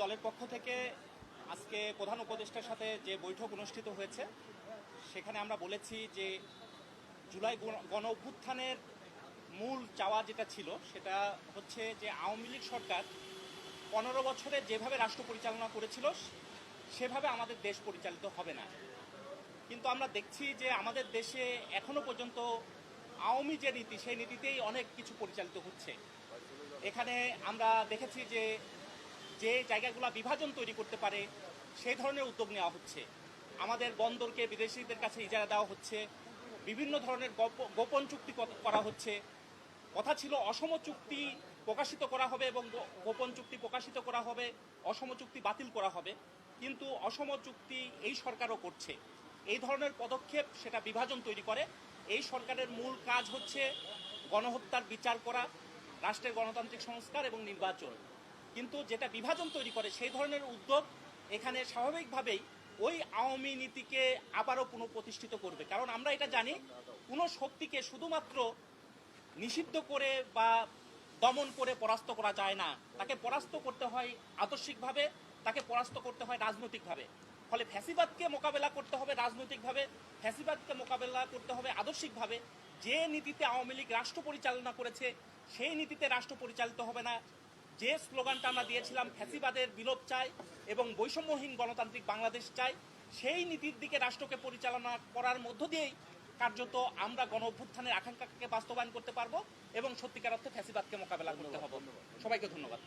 দলের পক্ষ থেকে আজকে প্রধান উপদেষ্টার সাথে যে বৈঠক অনুষ্ঠিত হয়েছে, সেখানে আমরা বলেছি যে জুলাই গণ অভ্যুত্থানের মূল চাওয়া যেটা ছিল, সেটা হচ্ছে যে আওয়ামী লীগ সরকার পনেরো বছরে যেভাবে রাষ্ট্র পরিচালনা করেছিল, সেভাবে আমাদের দেশ পরিচালিত হবে না। কিন্তু আমরা দেখছি যে আমাদের দেশে এখনও পর্যন্ত আওয়ামী যে নীতি, সেই নীতিতেই অনেক কিছু পরিচালিত হচ্ছে। এখানে আমরা দেখেছি যে যে জায়গাগুলো বিভাজন তৈরি করতে পারে সেই ধরনের উদ্যোগ নেওয়া হচ্ছে। আমাদের বন্দরকে বিদেশিদের কাছে ইজারা দেওয়া হচ্ছে। বিভিন্ন ধরনের গোপ- গোপন চুক্তি কত- করা হচ্ছে। কথা ছিল অসম চুক্তি প্রকাশিত করা হবে এবং গোপন চুক্তি প্রকাশিত করা হবে, অসম চুক্তি বাতিল করা হবে। কিন্তু অসম চুক্তি এই সরকারও করছে। এই ধরনের পদক্ষেপ সেটা বিভাজন তৈরি করে। এই সরকারের মূল কাজ হচ্ছে গণহত্যার বিচার করা, রাষ্ট্রের গণতান্ত্রিক সংস্কার এবং নির্বাচন। কিন্তু যেটা বিভাজন তৈরি করে সেই ধরনের উদ্যোগ এখানে স্বাভাবিকভাবেই ওই আওয়ামী নীতিকে আবারও পুনঃপ্রতিষ্ঠিত করবে। কারণ আমরা এটা জানি, কোনো শক্তিকে শুধুমাত্র নিষিদ্ধ করে বা দমন করে পরাস্ত করা যায় না। তাকে পরাস্ত করতে হয় আদর্শিকভাবে, তাকে পরাস্ত করতে হয় রাজনৈতিকভাবে। ফলে ফ্যাসিবাদকে মোকাবেলা করতে হবে রাজনৈতিকভাবে, ফ্যাসিবাদকে মোকাবেলা করতে হবে আদর্শিকভাবে। যে নীতিতে আওয়ামী লীগ রাষ্ট্র পরিচালনা করেছে, সেই নীতিতে রাষ্ট্র পরিচালিত হবে না। যে স্লোগানটা আমরা দিয়েছিলাম ফ্যাসিবাদের বিলোপ চাই এবং বৈষম্যহীন গণতান্ত্রিক বাংলাদেশ চাই সেই নীতির দিকে রাষ্ট্রকে পরিচালনা করার মধ্য দিয়েই কার্যত আমরা গণ অভ্যুত্থানের আকাঙ্ক্ষাকে বাস্তবায়ন করতে পারব এবং সত্যিকার অর্থে ফ্যাসিবাদকে মোকাবেলা করতে হবে। সবাইকে ধন্যবাদ।